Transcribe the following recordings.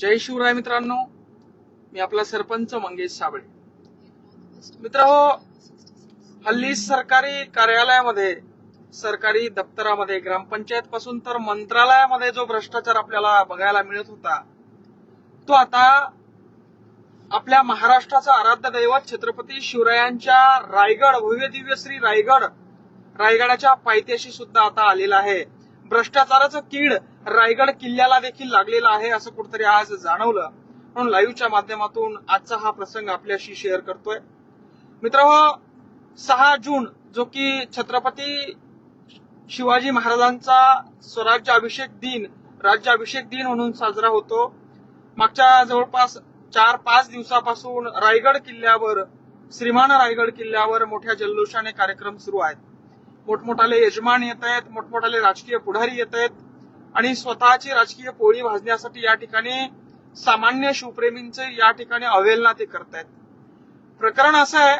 जय शिवराय मित्रांनो. मी आपला सरपंच मंगेश साबळे. मित्र हो हल्ली सरकारी कार्यालयामध्ये सरकारी दप्तरामध्ये ग्रामपंचायत पासून तर मंत्रालयामध्ये जो भ्रष्टाचार आपल्याला बघायला मिळत होता तो आता आपल्या महाराष्ट्राचा आराध्य दैवत छत्रपती शिवरायांच्या रायगड भव्य दिव्य श्री रायगड रायगडाच्या पायथ्याशी सुद्धा आता आलेला आहे. भ्रष्टाचाराचं कीड रायगड किल्ल्याला देखील लागलेलं आहे असं कुठेतरी आज जाणवलं. म्हणून लाईव्हच्या माध्यमातून आजचा हा प्रसंग आपल्याशी शेअर करतोय. मित्र सहा जून जो की छत्रपती शिवाजी महाराजांचा स्वराज्य अभिषेक दिन राज्याभिषेक दिन म्हणून साजरा होतो. मागच्या जवळपास चार पाच दिवसापासून रायगड किल्ल्यावर श्रीमान रायगड किल्ल्यावर मोठ्या जल्लोषाने कार्यक्रम सुरू आहेत. मोठमोठाले यजमान येत आहेत मोठमोठाले राजकीय पुढारी येत आहेत. आणि स्वतःची राजकीय पोळी भाजण्यासाठी या ठिकाणी सामान्य शिवप्रेमींचे या ठिकाणी अवहेलना ते करतायत. प्रकरण असं आहे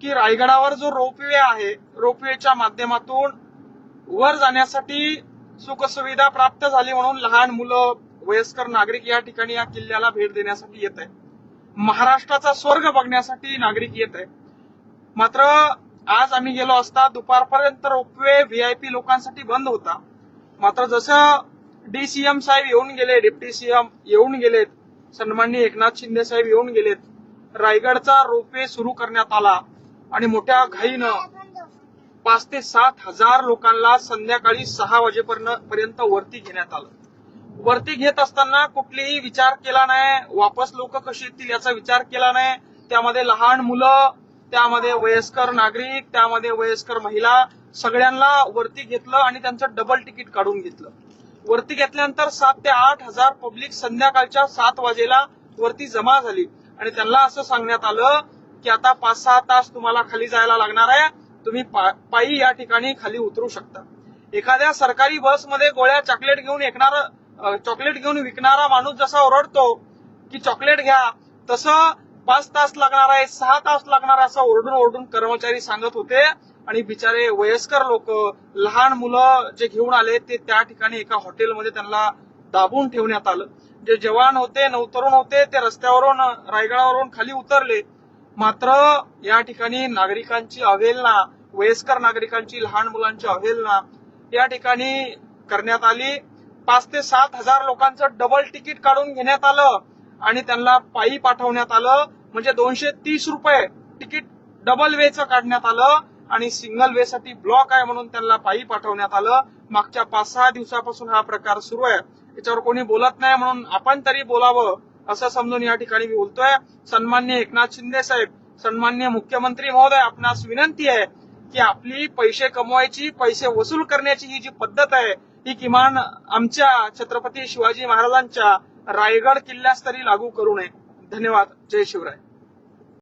की रायगडावर जो रोपवे आहे रोपवेच्या माध्यमातून वर जाण्यासाठी सुखसुविधा प्राप्त झाली म्हणून लहान मुलं वयस्कर नागरिक या ठिकाणी या किल्ल्याला भेट देण्यासाठी येत आहे महाराष्ट्राचा स्वर्ग बघण्यासाठी नागरिक येत आहे मात्र आज आम्ही गेलो असता दुपारपर्यंत रोपवे व्हीआयपी लोकांसाठी बंद होता. मात्र जसं डीसीएम साहेब येऊन गेले डिप्टी सीएम येऊन गेलेत सन्माननीय एकनाथ शिंदे साहेब येऊन गेलेत रायगडचा रोपवे सुरू करण्यात आला आणि मोठ्या घाईनं पाच ते सात हजार लोकांना संध्याकाळी सहा वाजेपर्यंत वरती घेण्यात आलं. वरती घेत असताना कुठलीही विचार केला नाही वापस लोक कशी येतील याचा विचार केला नाही. त्यामध्ये लहान मुलं त्यामध्ये वयस्कर नागरिक त्यामध्ये वयस्कर महिला सगळ्यांना वरती घेतलं आणि त्यांचं डबल तिकीट काढून घेतलं. वरती घेतल्यानंतर सात ते आठ हजार पब्लिक संध्याकाळच्या सात वाजेला वरती जमा झाली. आणि त्यांना असं सांगण्यात आलं की आता पाच सहा तास तुम्हाला खाली जायला लागणार आहे. तुम्ही पायी या ठिकाणी खाली उतरू शकता. एखाद्या सरकारी बसमध्ये गोळ्या चॉकलेट घेऊन एकणार चॉकलेट घेऊन विकणारा माणूस जसा ओरडतो की चॉकलेट घ्या तसं पाच तास लागणार आहे सहा तास लागणार असं ओरडून ओरडून कर्मचारी सांगत होते. आणि बिचारे वयस्कर लोक लहान मुलं जे घेऊन आले ते त्या ठिकाणी एका हॉटेलमध्ये त्यांना दाबून ठेवण्यात आलं. जे जवान होते नवतरुण होते ते रस्त्यावरून रायगडावरून खाली उतरले. मात्र या ठिकाणी नागरिकांची अवहेलना वयस्कर नागरिकांची लहान मुलांची अवहेलना या ठिकाणी करण्यात आली. पाच ते सात हजार लोकांचं डबल तिकीट काढून घेण्यात आलं आणि त्यांना पायी पाठवण्यात आलं. म्हणजे दोनशे तीस रुपये तिकीट डबल वेचं काढण्यात आलं. आणि सिंगल वे साठी ब्लॉक आहे म्हणून त्यांना पायी पाठवण्यात आलं. मागच्या पाच सहा दिवसापासून हा प्रकार सुरू आहे. याच्यावर कोणी बोलत नाही म्हणून आपण तरी बोलावं असं समजून या ठिकाणी मी बोलतोय. सन्मान्य एकनाथ शिंदे साहेब सन्मान्य मुख्यमंत्री महोदय आपणास विनंती आहे की आपली पैसे कमवायची पैसे वसूल करण्याची ही जी पद्धत आहे ही किमान आमच्या छत्रपती शिवाजी महाराजांच्या रायगड किल्ल्यास तरी लागू करू नये. धन्यवाद. जय शिवराय.